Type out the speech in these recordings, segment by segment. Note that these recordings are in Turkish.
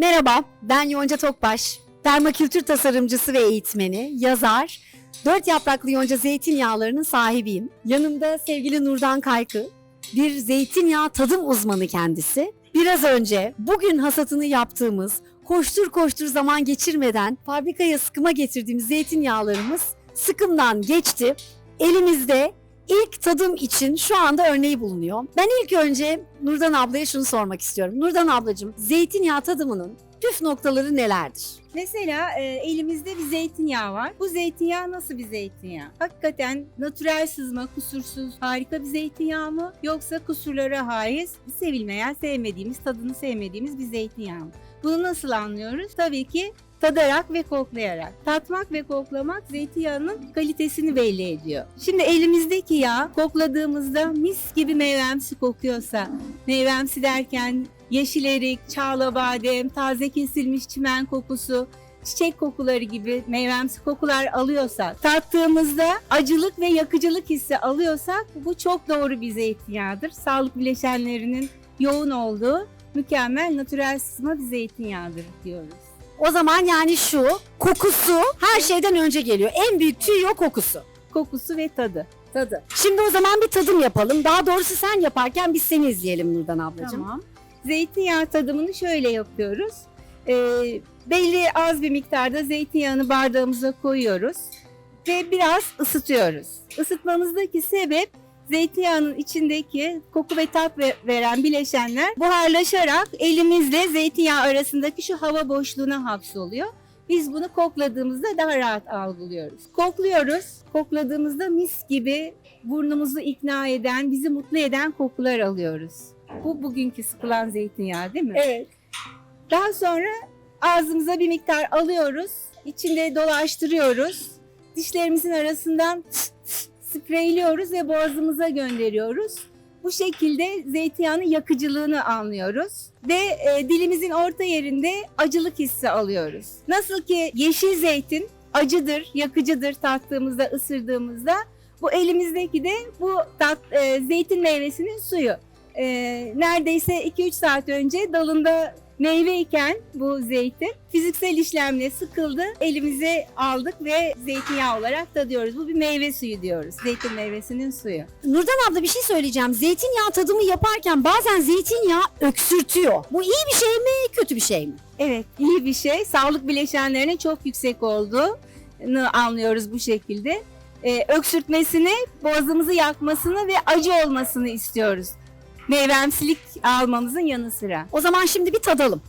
Merhaba, ben Yonca Tokbaş. Permakültür tasarımcısı ve eğitmeni, yazar, dört yapraklı yonca zeytinyağlarının sahibiyim. Yanımda sevgili Nurdan Kaykı, bir zeytinyağı tadım uzmanı kendisi. Biraz önce bugün hasatını yaptığımız, koştur koştur zaman geçirmeden fabrikaya sıkıma getirdiğimiz zeytinyağlarımız sıkımdan geçti. Elimizde ilk tadım için şu anda örneği bulunuyor. Ben ilk önce Nurdan ablaya şunu sormak istiyorum. Nurdan ablacığım, zeytinyağı tadımının püf noktaları nelerdir? Mesela e, elimizde bir zeytinyağı var. Bu zeytinyağı nasıl bir zeytinyağı? Hakikaten natürel sızma, kusursuz, harika bir zeytinyağı mı? Yoksa kusurlara haiz, sevilmeyen, sevmediğimiz, tadını sevmediğimiz bir zeytinyağı mı? Bunu nasıl anlıyoruz? Tabii ki tadarak ve koklayarak. Tatmak ve koklamak zeytinyağının kalitesini belli ediyor. Şimdi elimizdeki yağ kokladığımızda mis gibi meyvemsi kokuyorsa, meyvemsi derken yeşil erik, çağla badem, taze kesilmiş çimen kokusu, çiçek kokuları gibi meyvemsi kokular alıyorsak, tattığımızda acılık ve yakıcılık hissi alıyorsak bu çok doğru bir zeytinyağıdır. Sağlık bileşenlerinin yoğun olduğu mükemmel natürel sızma bir zeytinyağıdır diyoruz. O zaman yani şu, kokusu her şeyden önce geliyor. En büyük tüy o kokusu. Kokusu ve tadı. Tadı. Şimdi o zaman bir tadım yapalım. Daha doğrusu sen yaparken biz seni izleyelim Nurdan ablacığım. Tamam. Zeytinyağı tadımını şöyle yapıyoruz. Ee, belli az bir miktarda zeytinyağını bardağımıza koyuyoruz ve biraz ısıtıyoruz. Isıtmamızdaki sebep zeytinyağının içindeki koku ve tat ve- veren bileşenler buharlaşarak elimizle zeytinyağı arasındaki şu hava boşluğuna hapsoluyor. Biz bunu kokladığımızda daha rahat algılıyoruz. Kokluyoruz. Kokladığımızda mis gibi burnumuzu ikna eden, bizi mutlu eden kokular alıyoruz. Bu bugünkü sıkılan zeytinyağı değil mi? Evet. Daha sonra ağzımıza bir miktar alıyoruz. içinde dolaştırıyoruz. Dişlerimizin arasından spreyliyoruz ve boğazımıza gönderiyoruz. Bu şekilde zeytinyağının yakıcılığını anlıyoruz ve e, dilimizin orta yerinde acılık hissi alıyoruz. Nasıl ki yeşil zeytin acıdır, yakıcıdır tattığımızda, ısırdığımızda bu elimizdeki de bu tat, e, zeytin meyvesinin suyu. E, neredeyse 2-3 saat önce dalında meyveyken bu zeytin fiziksel işlemle sıkıldı, elimize aldık ve zeytinyağı olarak tadıyoruz. Bu bir meyve suyu diyoruz. Zeytin meyvesinin suyu. Nurdan abla bir şey söyleyeceğim. Zeytinyağı tadımı yaparken bazen zeytinyağı öksürtüyor. Bu iyi bir şey mi, kötü bir şey mi? Evet, iyi bir şey. Sağlık bileşenlerinin çok yüksek olduğunu anlıyoruz bu şekilde. Ee, öksürtmesini, boğazımızı yakmasını ve acı olmasını istiyoruz. Meyvemsilik almamızın yanı sıra. O zaman şimdi bir tadalım.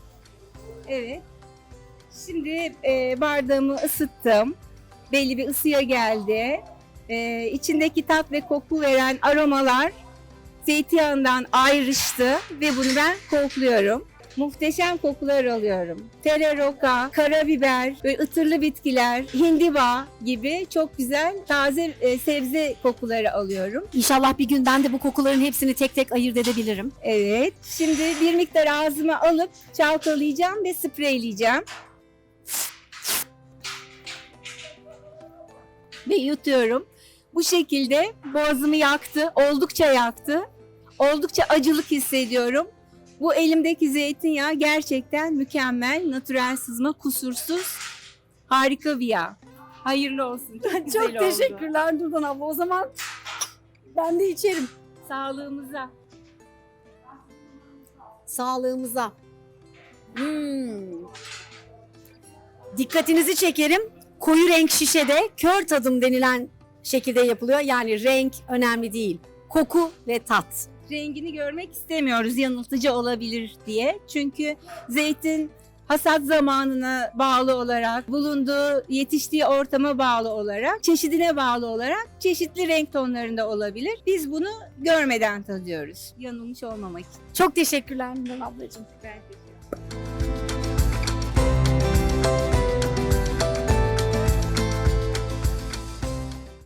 Evet. Şimdi e, bardağımı ısıttım. Belli bir ısıya geldi. E, içindeki tat ve koku veren aromalar zeytinyağından ayrıştı ve bunu ben kokluyorum. Muhteşem kokular alıyorum. Tereroka, karabiber, böyle ıtırlı bitkiler, hindiba gibi çok güzel taze e, sebze kokuları alıyorum. İnşallah bir gün ben de bu kokuların hepsini tek tek ayırt edebilirim. Evet. Şimdi bir miktar ağzıma alıp çalkalayacağım ve spreyleyeceğim. Ve yutuyorum. Bu şekilde boğazımı yaktı. Oldukça yaktı. Oldukça acılık hissediyorum. Bu elimdeki zeytinyağı gerçekten mükemmel, natürel sızma, kusursuz, harika bir yağ. Hayırlı olsun. Çok, Çok teşekkürler Nurdan abla. O zaman ben de içerim. Sağlığımıza. Sağlığımıza. Hmm. Dikkatinizi çekerim. Koyu renk şişede kör tadım denilen şekilde yapılıyor. Yani renk önemli değil. Koku ve tat. Rengini görmek istemiyoruz yanıltıcı olabilir diye. Çünkü zeytin hasat zamanına bağlı olarak, bulunduğu, yetiştiği ortama bağlı olarak, çeşidine bağlı olarak çeşitli renk tonlarında olabilir. Biz bunu görmeden tadıyoruz. Yanılmış olmamak için. Çok teşekkürler Nurdan ablacığım. Ben teşekkür